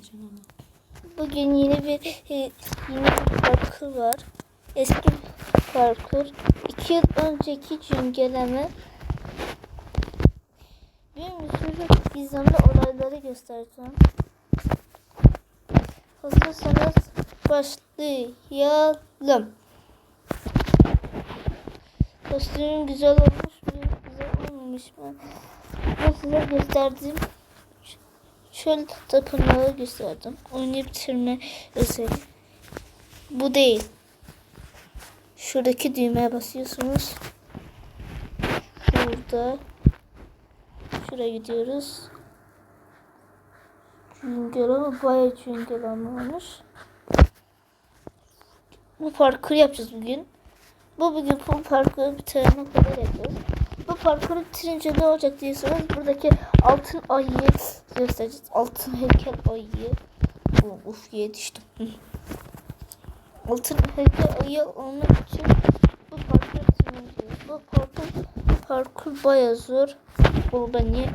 diyeceğim ama. Bugün yeni bir e, yeni bir parkur var. Eski parkur. İki yıl önceki cüngeleme bir sürü gizemli olayları göstereceğim. Hazırsanız başlayalım. Kostümüm güzel olmuş mu? Güzel olmamış mı? Ben size gösterdiğim Şöyle tapınağı gösterdim. Oyunu bitirme özel. Bu değil. Şuradaki düğmeye basıyorsunuz. Burada. Şuraya gidiyoruz. Cüngel ama bayağı cüngel olmuş. Bu parkur yapacağız bugün. Bu bugün bu parkuru bitirene kadar yapacağız. Bu parkuru bitirince ne olacak diyorsanız buradaki altın ayı göstereceğiz. Altın heykel ayı. Uf yetiştim. Altın heykel ayı olmak için bu bitireceğiz. Bu parkur, parkur baya zor. Bu ben niye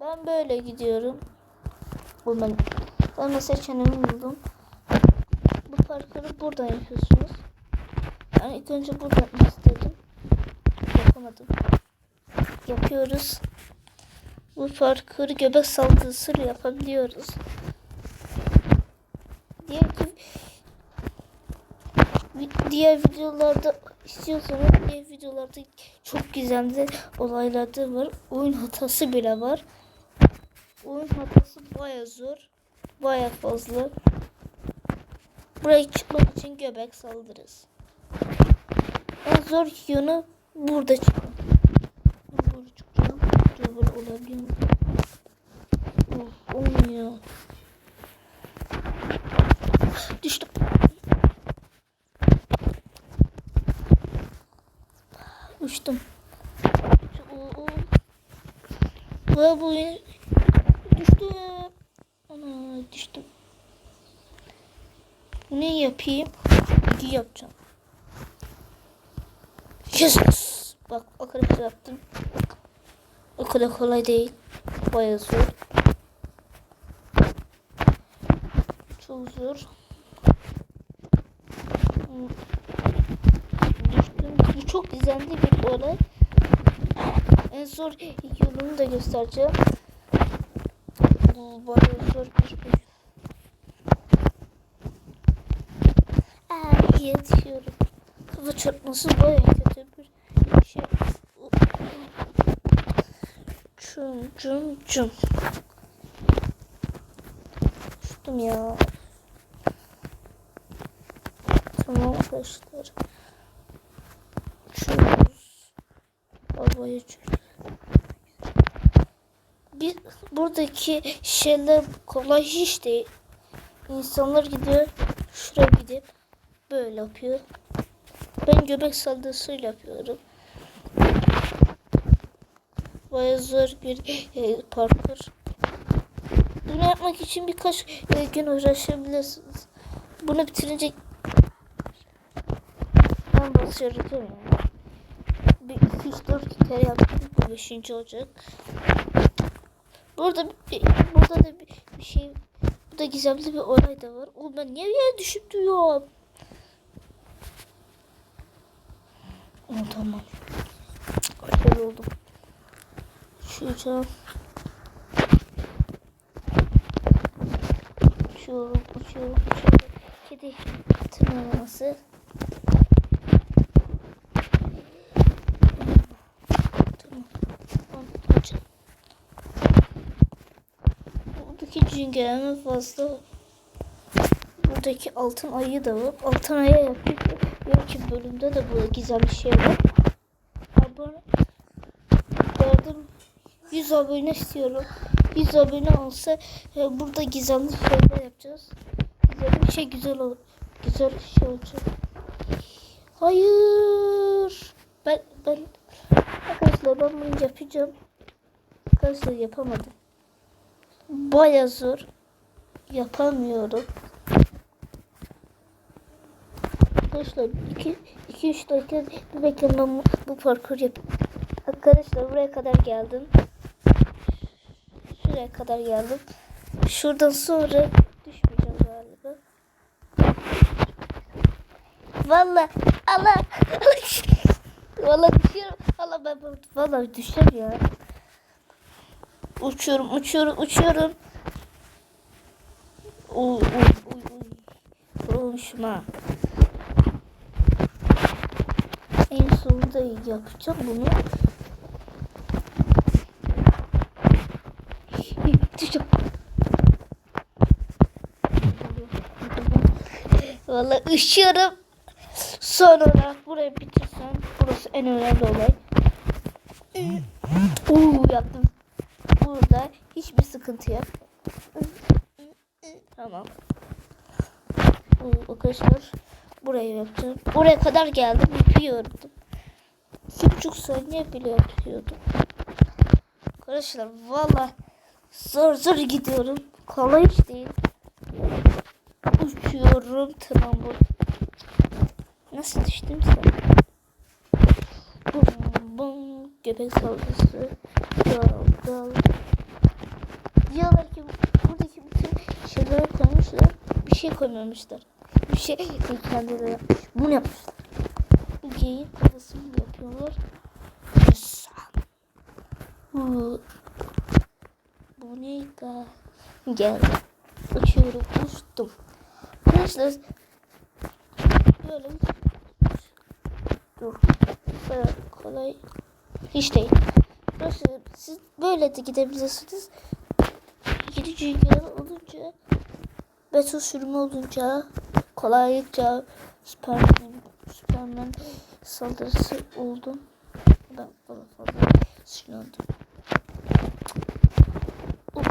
ben böyle gidiyorum. Bu ben, ben mesela kendimi buldum. Bu parkuru buradan yapıyorsunuz. Ben ilk önce burada yapmak istedim. Yapamadım. Yapıyoruz. Bu parkuru göbek saldırısıyla yapabiliyoruz. Diğer diğer videolarda istiyorsanız diğer videolarda çok gizemli olaylar da var. Oyun hatası bile var. Oyun hatası baya zor. Baya fazla. Buraya çıkmak için göbek saldırırız. En zor yönü burada çıkıyor. Burada olabiliyor mu? Of, olmuyor. Düştüm. Uçtum. Ve bu düştüm. Ana düştüm. Ne yapayım? İki yapacağım. Yes. Bak güzel yaptım. Kadar kolay değil. Bayağı zor. Çok zor. Düştüm. Bu çok gizemli bir olay. En zor yolunu da göstereceğim. Bu bayağı zor bir şey. Aa, yetişiyorum. Kafa çarpması bayağı kötü bir şey. Cum cum. Düştüm ya. Tamam arkadaşlar. Uçuyoruz. Havaya uçuyoruz. Bir, buradaki şeyler kolay hiç değil. İnsanlar gidiyor şuraya gidip böyle yapıyor. Ben göbek saldırısıyla yapıyorum. Baya zor bir e, parkur. Bunu yapmak için birkaç e, gün uğraşabilirsiniz. Bunu bitirince ben basıyorum değil mi? Bir, iki, üç, dört kere yaptım. Bu beşinci olacak. Burada bir, burada da bir, bir şey burada gizemli bir olay da var. Oğlum ben niye yere düşüp duruyorum? Oh, tamam. Öyle oldum. Uçacağım. Uçuyorum, uçuyorum, uçuyorum. Kedi uçacağım. Buradaki cüngeleme fazla. Buradaki altın ayı da var. Altın ayı yapıyor. Belki bölümde de bu gizemli şey var. Abone yardım 100 abone istiyorum. 100 abone olsa e, burada gizemli şeyler yapacağız. Gizemli şey güzel olur. Güzel şey olacak. Hayır. Ben ben arkadaşlar ben bunu yapacağım. Arkadaşlar yapamadım. Baya zor. Yapamıyorum. Arkadaşlar 2-3 dakika bir bu, bu parkur yap. Arkadaşlar buraya kadar geldim. Şuraya kadar geldim. Şuradan sonra düşmeyeceğim galiba. Valla Allah Valla düşüyorum. Valla ben valla düşer ya. Uçuyorum, uçuyorum, uçuyorum. Uy, uy, uy, uy. Ha. En sonunda yapacağım bunu. Düşeceğim. Valla üşüyorum. Son olarak burayı bitirsem burası en önemli olay. Uuu yaptım. Burada hiçbir sıkıntı yok. Tamam. Oo, arkadaşlar burayı yaptım. Oraya kadar geldim yapıyordum. İki buçuk saniye bile yapıyordum. Arkadaşlar valla zor zor gidiyorum. Kolay iş değil. Tamam bu. Nasıl düştüm sen? Bum bum göbek saldırısı. Dal dal. Diyorlar ki buradaki bütün şeyleri koymuşlar. Bir şey koymamışlar. Bir şey kendileri yapmış. Bunu yapmışlar. Geyin kafasını yapıyorlar. Güzel. Bu, bu neydi? Geldi. Uçuyorum, uçtum. Arkadaşlar böyle dur. Böyle kolay hiç değil. Burası siz böyle de gidebilirsiniz. Gidici yer olunca beton sürümü olunca kolaylıkça Superman, Superman saldırısı oldum. Ben falan fazla sinirlendim.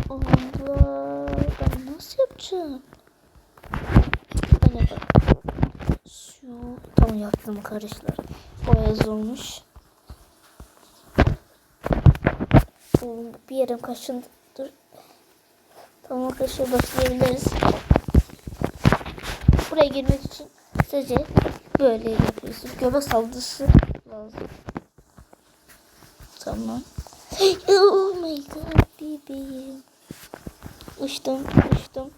Allah ben nasıl yapacağım? Şu tam yaptım arkadaşlar. Boyaz olmuş. Bu bir yerim kaşındı. Dur. Tamam arkadaşlar başlayabiliriz. Buraya girmek için sadece böyle yapıyorsun. Göbek saldırısı lazım. Tamam. Oh my god bebeğim. Uçtum uçtum.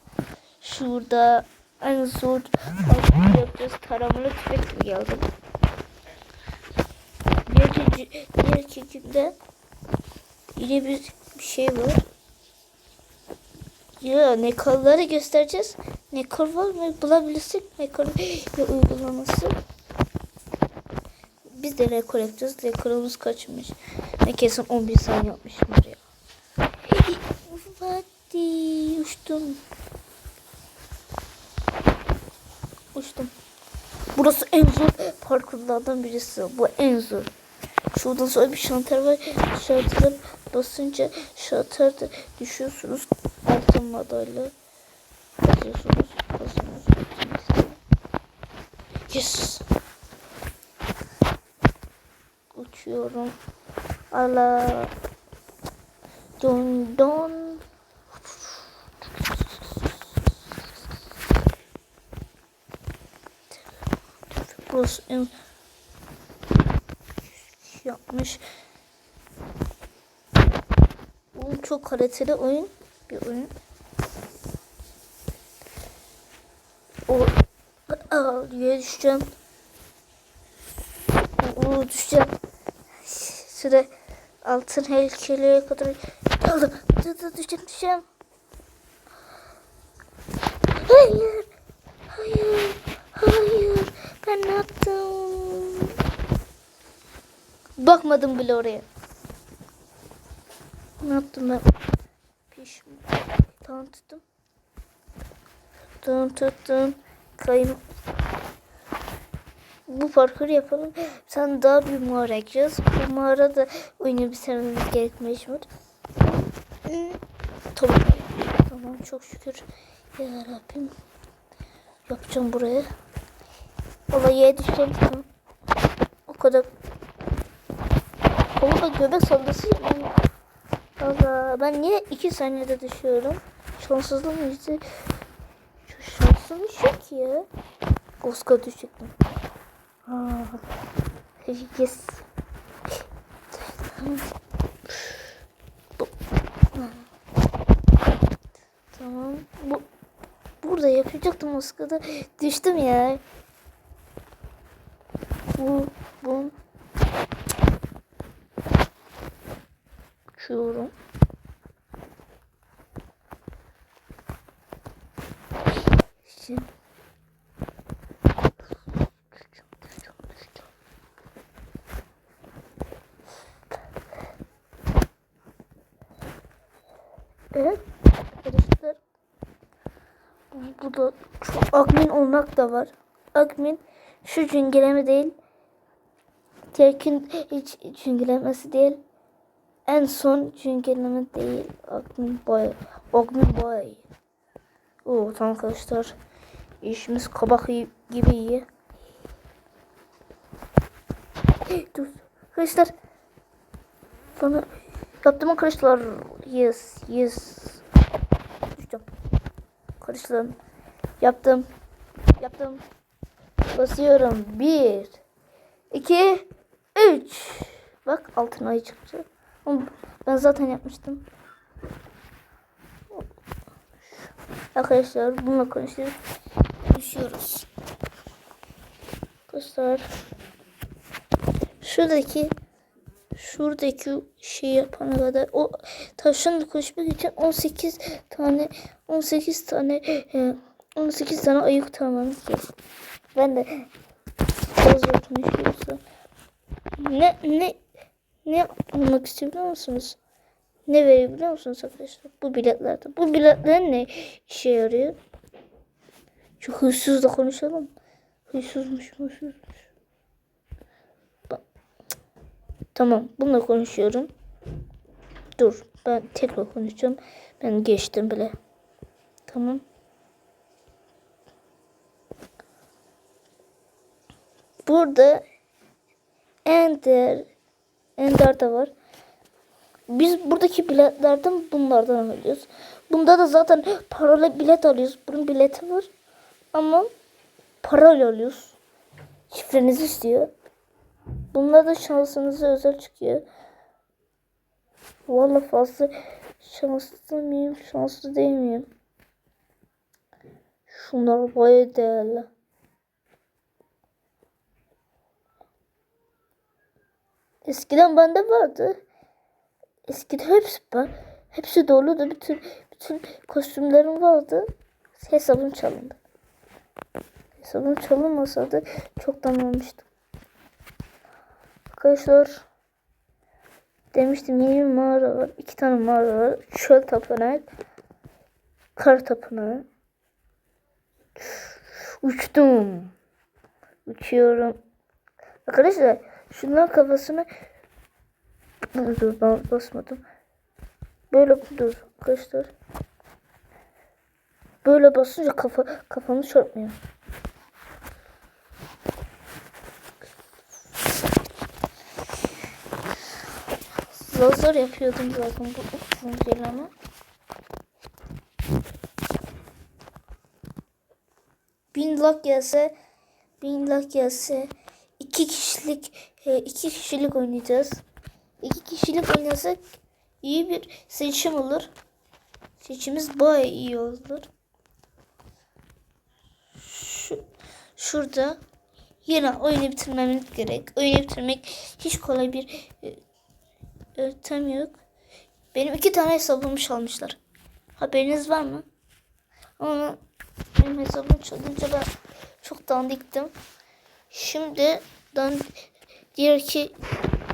Şurada en zor altı yapacağız. Taramalı tüfek mi geldim? Diğer, çekim, diğer çekimde yine bir, bir şey var. Ya nekolları göstereceğiz. Nekol var mı? Bulabilirsek nekol uygulaması. Biz de rekor yapacağız. Rekorumuz kaçmış. Ben kesin 11 saniye yapmışımdır ya. Uçtum. Uçtum. Burası en zor parkurlardan birisi. Bu en zor. Şuradan sonra bir şanter var. Şantere basınca şanterde düşüyorsunuz. Altın madalya. Basıyorsunuz. Basıyorsunuz. Yes. Uçuyorum. Allah. Don don. Burası en yapmış. Bu çok kaliteli oyun. Bir oyun. O Aa, yere düşeceğim. Oo, düşeceğim. Süre altın heykeliye kadar dur düşeceğim düşeceğim. Hayır. Hayır. Ben ne yaptım? Bakmadım bile oraya. Ne yaptım ben? Pişman. Tamam tuttum. Tuttum tuttum. Kayım. Bu parkuru yapalım. Sen daha bir mağara ekeceğiz. Bu mağarada oyunu bitirmemiz gerekmeyecek. Tamam. Tamam çok şükür. Ya Rabbim. Yapacağım buraya. Olaya düşeceğim. O kadar. Onu da göbek saldırısı yapmam. Allah ben niye iki saniyede düşüyorum? Şanssızlığım yüzde şansım ki ya. Düşecektim. Aa, yes. Tamam. Bu burada yapacaktım Oscar'da. Düştüm ya. Bu uçuyorum. Şimdi düşeceğim, düşeceğim, düşeceğim. Evet arkadaşlar. Bu da çok admin olmak da var. Admin şu cüngeleme değil. Terkin hiç cüngelemesi değil. En son cüngeleme değil. Admin boy. Admin boy. Oo tamam arkadaşlar. İşimiz kabak gibi iyi. Dur. Arkadaşlar. Bana yaptım arkadaşlar. Yes, yes. Arkadaşlar. Yaptım. Yaptım. Basıyorum. Bir. iki, Üç. Bak altın ayı çıktı. Ben zaten yapmıştım. Arkadaşlar bununla konuşuyoruz. Düşüyoruz. Arkadaşlar. Şuradaki şuradaki şey yapana kadar o tavşanla konuşmak için 18 tane 18 tane e, 18 tane ayı kurtarmamız gerek. Ben de biraz zor ne ne ne yapmak istiyor musunuz? Ne veriyor biliyor musunuz arkadaşlar? Bu biletlerde. Bu biletlerin ne işe yarıyor? Şu hırsızla konuşalım. Hırsızmış, hırsızmış. Bak. Tamam, bununla konuşuyorum. Dur, ben tekrar konuşacağım. Ben geçtim bile. Tamam. Burada Ender Ender de var. Biz buradaki biletlerden bunlardan alıyoruz. Bunda da zaten paralı bilet alıyoruz. Bunun bileti var. Ama parayla alıyoruz. Şifrenizi istiyor. Bunda da şansınıza özel çıkıyor. Vallahi fazla şanslı mıyım, şanslı değil miyim? Şunlar bayağı değerli. Eskiden bende vardı. Eskiden hepsi var. Hepsi doluydu. Bütün bütün kostümlerim vardı. Hesabım çalındı. Hesabım çalınmasaydı çoktan almıştım. Arkadaşlar demiştim yeni bir mağara var. İki tane mağara var. Çöl tapınağı. Kar tapınağı. Uçtum. Uçuyorum. Arkadaşlar şunların kafasına Dur, dur ben basmadım. Böyle dur arkadaşlar. Böyle basınca kafa kafamı çarpmıyor. Zor zor yapıyordum zaten bu zincirleme. Bin lak gelse, bin lak gelse iki kişilik e, iki kişilik oynayacağız. İki kişilik oynasak iyi bir seçim olur. Seçimiz baya iyi olur. Şu, şurada yine oyunu bitirmemiz gerek. Oyunu bitirmek hiç kolay bir yok. Benim iki tane hesabımı çalmışlar. Haberiniz var mı? Ama benim hesabımı çalınca ben çok dandiktim. Şimdi dan diğer ki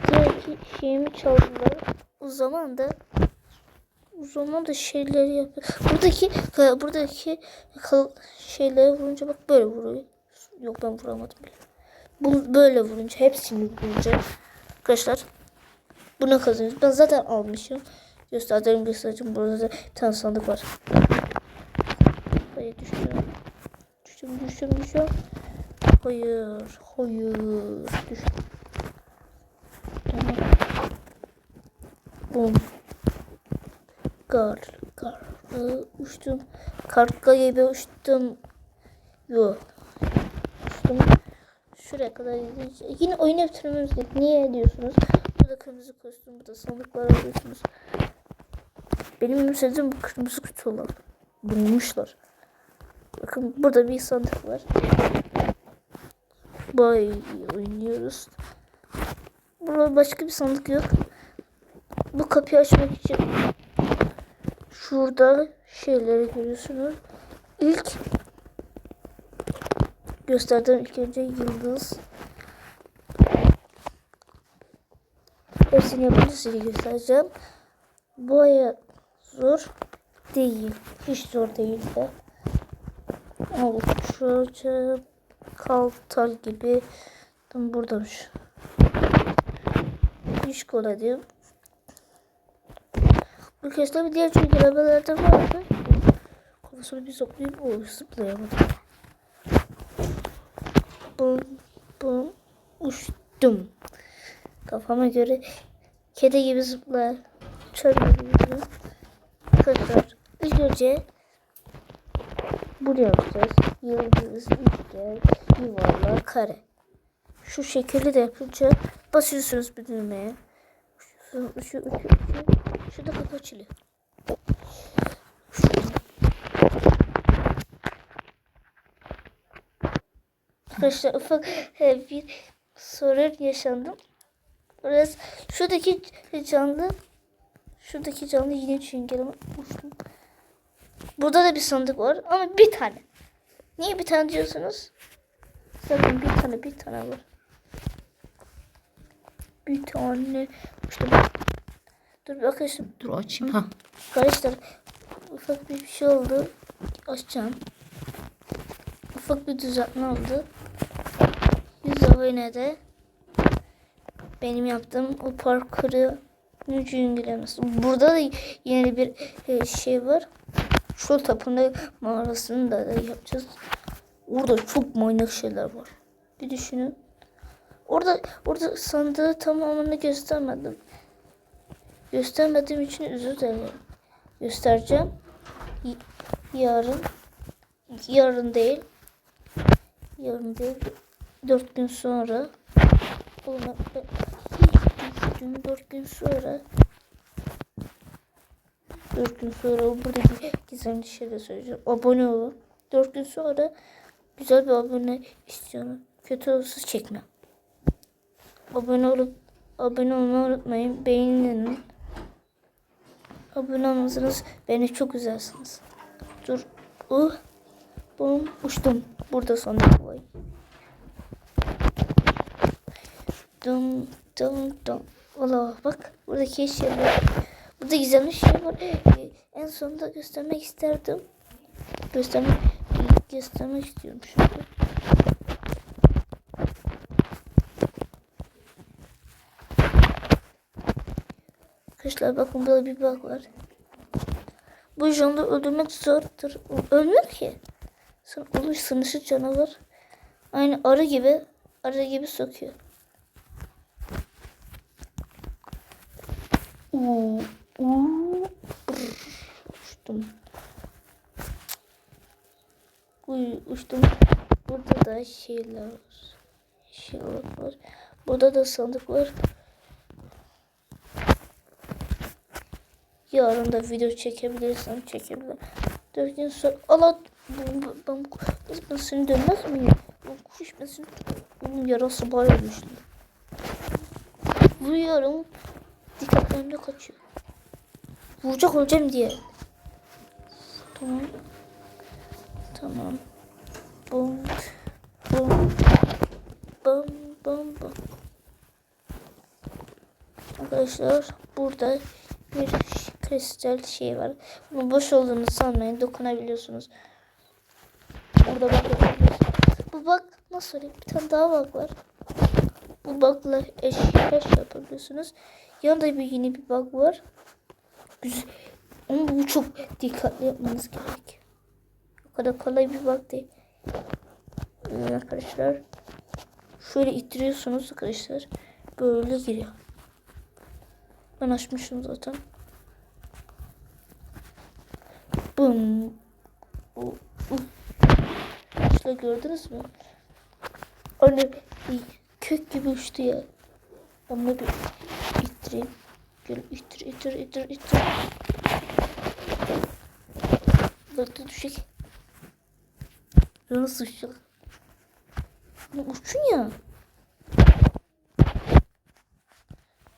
diğer ki şeyimi çaldılar. O zaman da o zaman da şeyleri yapıyor. Buradaki buradaki şeyleri vurunca bak böyle vuruyor. Yok ben vuramadım bile. Bu böyle vurunca hepsini vurunca arkadaşlar buna kazanıyoruz. Ben zaten almışım. Göstereyim göstereceğim. Burada da bir tane sandık var. Hayır düştüm. Düştüm düştüm düştüm. Hayır. Hayır. Düştüm. Bum. Kar. Kar. Ee, uçtum. Kartka gibi uçtum. Yok. Uçtum. Şuraya kadar gidince. Yine oyunu bitirmemiz gerek. Niye diyorsunuz? Burada kırmızı kostüm. Burada sandıklar alıyorsunuz. Benim sevdiğim bu kırmızı kutu olan. bulmuşlar. Bakın burada bir sandık var. Bay oynuyoruz. Burada başka bir sandık yok. Bu kapıyı açmak için şurada şeyleri görüyorsunuz. İlk gösterdiğim ilk önce yıldız. Hepsini size göstereceğim. Baya zor değil. Hiç zor değil de. Oldukça kaltal gibi. Tam buradaymış. Hiç kolay değil. Bu kez bir diğer çözgülemelerde vardı. Kafasını bir zıplayıp o zıplayamadım. Bum bum uçtum. Kafama göre kedi gibi zıplar. Çöl gibi zıplar. Tekrar ilk önce buraya yapacağız. Yıldız, üçgen, yuvarlak, kare. Şu şekilde de yapınca basıyorsunuz bir düğmeye. Şu, şu, şu, şu, şurada kapı açılıyor. Arkadaşlar ufak bir sorun yaşandım. Biraz şuradaki canlı şuradaki canlı yine çingeleme uçtum. Burada da bir sandık var ama bir tane. Niye bir tane diyorsunuz? Zaten bir tane bir tane var. Bir tane uçtum. Dur bir arkadaşlar. Dur açayım. Ha. Arkadaşlar ufak bir şey oldu. Açacağım. Ufak bir düzeltme oldu. 100 abonede benim yaptığım o parkuru inceleması. Burada da yeni bir e, şey var. Şu tapınak mağarasını da, yapacağız. Orada çok manyak şeyler var. Bir düşünün. Orada orada sandığı tamamını göstermedim. Göstermediğim için özür dilerim. Göstereceğim. Yarın yarın değil. Yarın değil. Dört gün sonra. Oğlum düştüm. Dört gün sonra. Dört gün sonra buradaki gizemli şeyler söyleyeceğim. Abone olun. Dört gün sonra güzel bir abone istiyorum. Kötü olsa çekmem. Abone olup abone olmayı unutmayın. Beğenin. Abone olmasanız beni çok üzersiniz. Dur. Uh. Bum. Uçtum. Burada sonunda var. Dum dum dum. Valla bak buradaki şeyler. Burada gizemli şey var. Ee, En sonunda göstermek isterdim. Göstermek göstermek istiyorum şimdi. Arkadaşlar bakın böyle bir bug var. Bu canlı öldürmek zordur. O Ölmüyor ki. Sen oluş sınışı canavar. Aynı arı gibi. Arı gibi sokuyor. Uuu. Brr. Uçtum. Uy, uçtum. Burada da şeyler var. Şeyler var. Burada da sandık var. Yarın da video çekebilirsem çekebilirim. Dört gün sonra Allah ben, seni dönmez miyim? Ben seni onun yarası güçlü. Vuruyorum. Dikkatlerimde kaçıyor. Vuracak olacağım diye. Tamam. Tamam. Bum. Bum. Bum bum bum. Arkadaşlar burada bir kristal şey var. Bunun boş olduğunu sanmayın. Dokunabiliyorsunuz. Orada bakabiliyorsunuz. Bu bak nasıl? Bir tane daha bak var. Bu bakla eş, eş yapabiliyorsunuz. Yanında bir yeni bir bak var. Güzel. Ama bu çok dikkatli yapmanız gerek. O kadar kolay bir bak değil. Evet arkadaşlar. Şöyle ittiriyorsunuz arkadaşlar. Böyle giriyor. Ben açmışım zaten. Bum. Bu. bu. İşte gördünüz mü? Öyle kök gibi uçtu ya. Ben bunu bir ittireyim. Gel ittir ittir ittir ittir. Bekle düşecek. Nasıl uçacak? Uçun ya.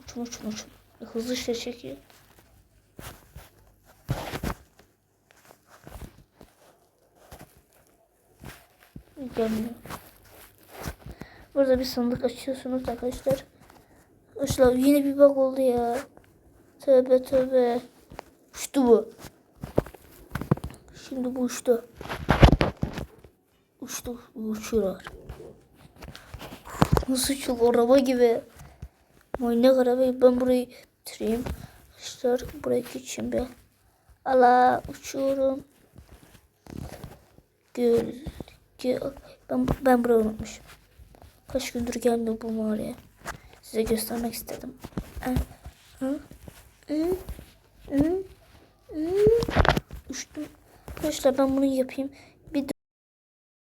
Uçun uçun uçun. Hızlı şey çekiyor. Gelmiyor. Burada bir sandık açıyorsunuz arkadaşlar. Arkadaşlar yine bir bug oldu ya. Tövbe tövbe. Uçtu bu. Şimdi bu uçtu. Uçtu. Uçuyor. Nasıl uçuyor? Araba gibi. Manyak arabayı ben burayı bitireyim. Arkadaşlar buraya geçeyim be. Allah uçuyorum. Gölge. Ben, ben burayı unutmuşum. Kaç gündür gelmiyor bu mağaraya. Size göstermek istedim. Uçtum. Arkadaşlar ben bunu yapayım.